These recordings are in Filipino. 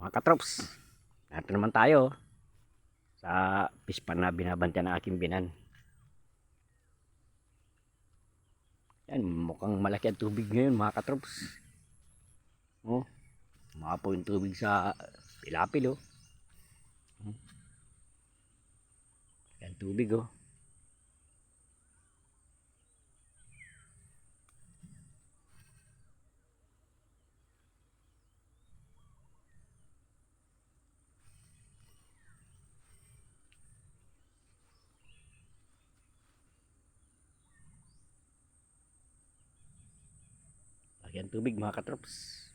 Mga katrops, natin naman tayo sa pispan na binabantayan ng aking binan. Yan, mukhang malaki ang tubig ngayon mga katrops. Oh, mga po yung tubig sa pilapil oh. Hmm. Yan tubig oh. Ang tubig mga katrops.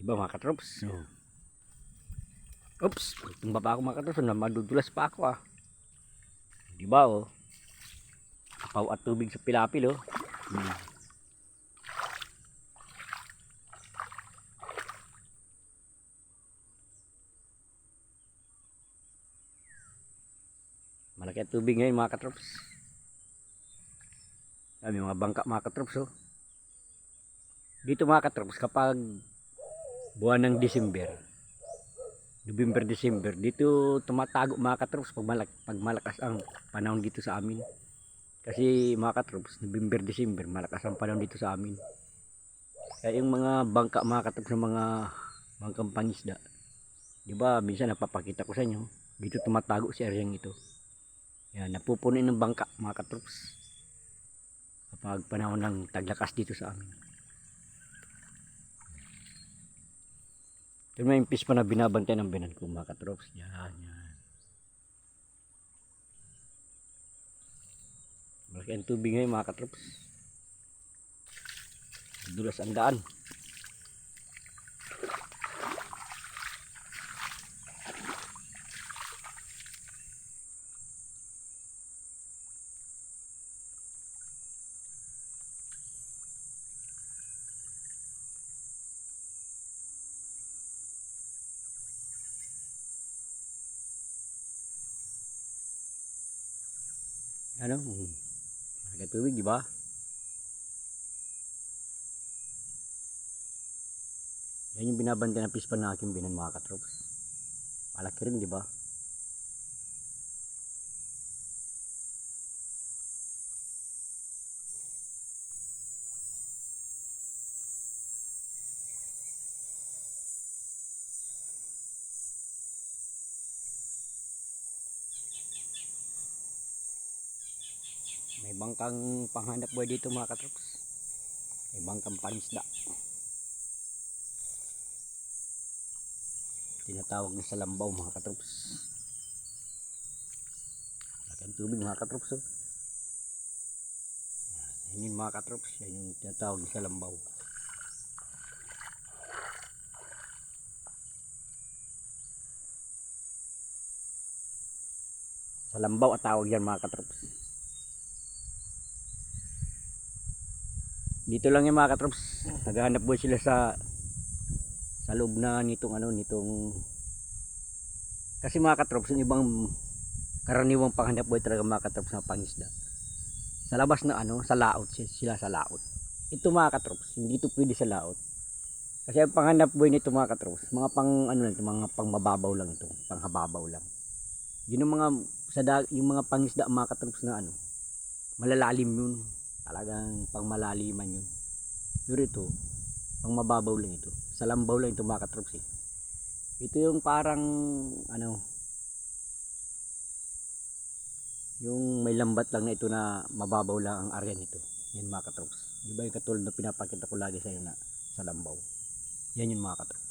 Diba mga katrops? Oh. Oops, tumba pa ako mga katrops. Madudulas pa ako ah. Diba oh? Apaw at tubig sa pilapil oh. Hmm. Malaki ang tubig ngayon mga katrops. Kami mga bangka mga katrops oh. Dito mga katrops kapag buwan ng December, November, December, dito tumatago mga katrops pag, malak pag malakas ang panahon dito sa amin. Kasi mga katrops, November, December, malakas ang panahon dito sa amin. Kaya yung mga bangka mga katrops ng mga bangkang pangisda, di ba minsan napapakita ko sa inyo, dito tumatago si aryang ito. Yan, napupunin ng bangka mga katrops. Kapag panahon ng taglakas dito sa amin. Ito may impis pa na binabantay ng binan ko mga katrops. Yan, yan. Malaki ang tubig ngayon mga katrops. Dulas ang daan. Ano? Malaki ang tubig, di ba? Yan yung binabantay ng pispan ng aking binan mga katrops. Malaki rin, di ba? May bangkang panghanap buhay dito mga katrops. May bangkang panisda. Tinatawag na sa lambaw mga katrops. Laki ang tubig mga katrops. Oh. Yan mga katrops. Yan yung tinatawag na sa lambaw. Sa lambaw at tawag yan mga katrops. Dito lang yung mga katrops. Naghahanap buhay sila sa sa loob na nitong ano nitong kasi mga katrops yung ibang karaniwang panghanap buhay talaga mga katrops na pangisda. Sa labas na ano sa laot si- sila sa laot. Ito mga katrops hindi ito pwede sa laot. Kasi ang panghanap buhay nito mga katrops mga pang ano lang mga pang mababaw lang ito panghababaw lang. Yun yung mga sa yung mga pangisda mga katrops na ano malalalim yun talagang pang malaliman yun. Pero ito pang mababaw lang ito. Sa lambaw lang ito mga katrops eh. Ito yung parang ano yung may lambat lang na ito na mababaw lang ang area nito. Yan mga katrops. Di ba yung katulad na pinapakita ko lagi sa inyo na sa lambaw? Yan yung mga katrops.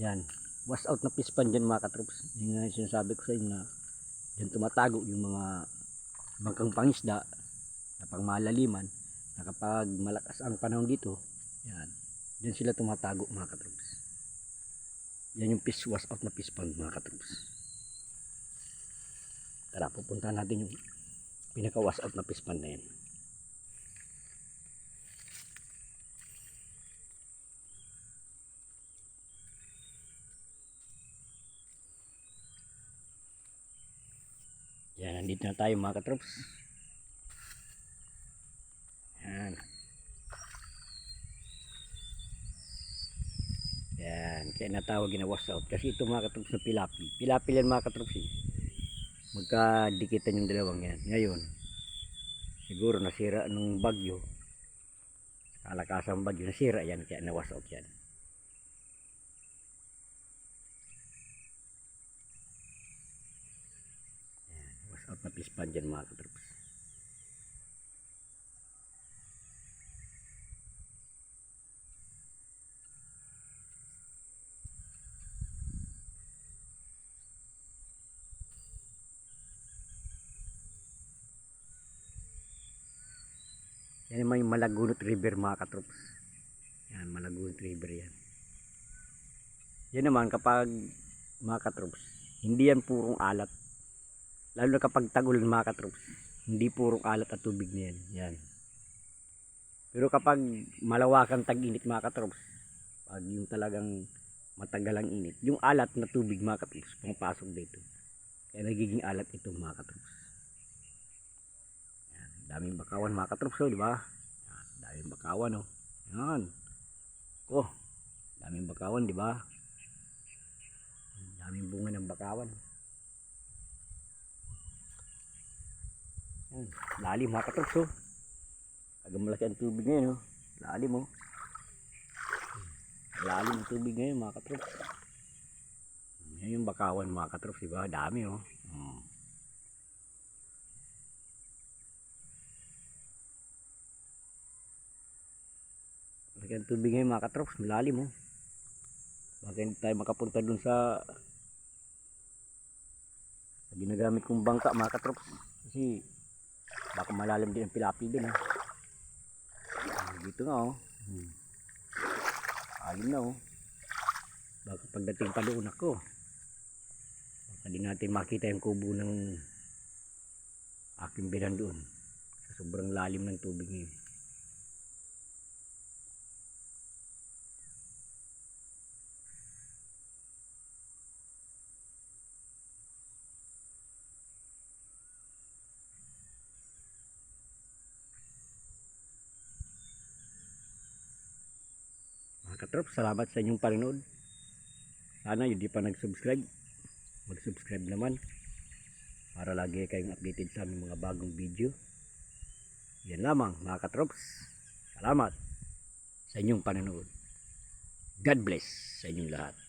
Yan. Wash out na pispan dyan mga katrops. Yung sinasabi ko sa inyo na Diyan tumatago yung mga bangkang pangisda na pangmalaliman na kapag malakas ang panahon dito, yan, diyan sila tumatago mga katroops. Yan yung fish wash out na fish pond mga katroops. Tara, pupuntahan natin yung pinaka wash out na fish pond na yan. Nandito na tayo mga katrops. Yan. Yan. Kaya natawag na wash out. Kasi ito mga katrops na pilapi. Pilapi yan mga katrops eh. Magkadikitan yung dalawang yan. Ngayon, siguro nasira nung bagyo. Kalakasang bagyo, nasira yan. Kaya na-wash out yan. Wash dyan mga katrops. Yan yung Malagunot River mga katrops. Yan, Malagunot River yan. Yan naman kapag mga katrops, hindi yan purong alat. Lalo na kapag tagul mga katrops, hindi purong alat at tubig na yan. Yan. Pero kapag malawakan tag-init mga katrops, pag yung talagang matagal ang init, yung alat na tubig mga katrops, pumapasok dito. Kaya nagiging alat ito mga katrops. Yan, daming bakawan mga katrops, oh, di ba? Yan, daming bakawan, oh. Yan. Oh, daming bakawan, di ba? Daming bunga ng bakawan. Yan, lalim mga katrops, oh. Agad malaki ang tubig ngayon, oh. Lalim, oh. Lalim ang tubig ngayon, mga katrops. Yan yung bakawan, mga katrops, di ba? Dami, oh. Hmm. Malaki ang tubig ngayon, mga katrops. Malalim, oh. Baka hindi tayo makapunta dun sa sa ginagamit kong bangka, mga katrops. Kasi baka malalim din ang pilapi dun, oh. Ah, Dito nga, oh. Hmm. Alim na, oh. Baka pagdating pa doon ako. Baka di natin makita yung kubo ng aking binan doon. Sa sobrang lalim ng tubig ngayon. Mga katrop, salamat sa inyong panonood. Sana yung di pa nag-subscribe, mag-subscribe naman para lagi kayong updated sa aming mga bagong video. Yan lamang mga katrops. Salamat sa inyong panonood. God bless sa inyong lahat.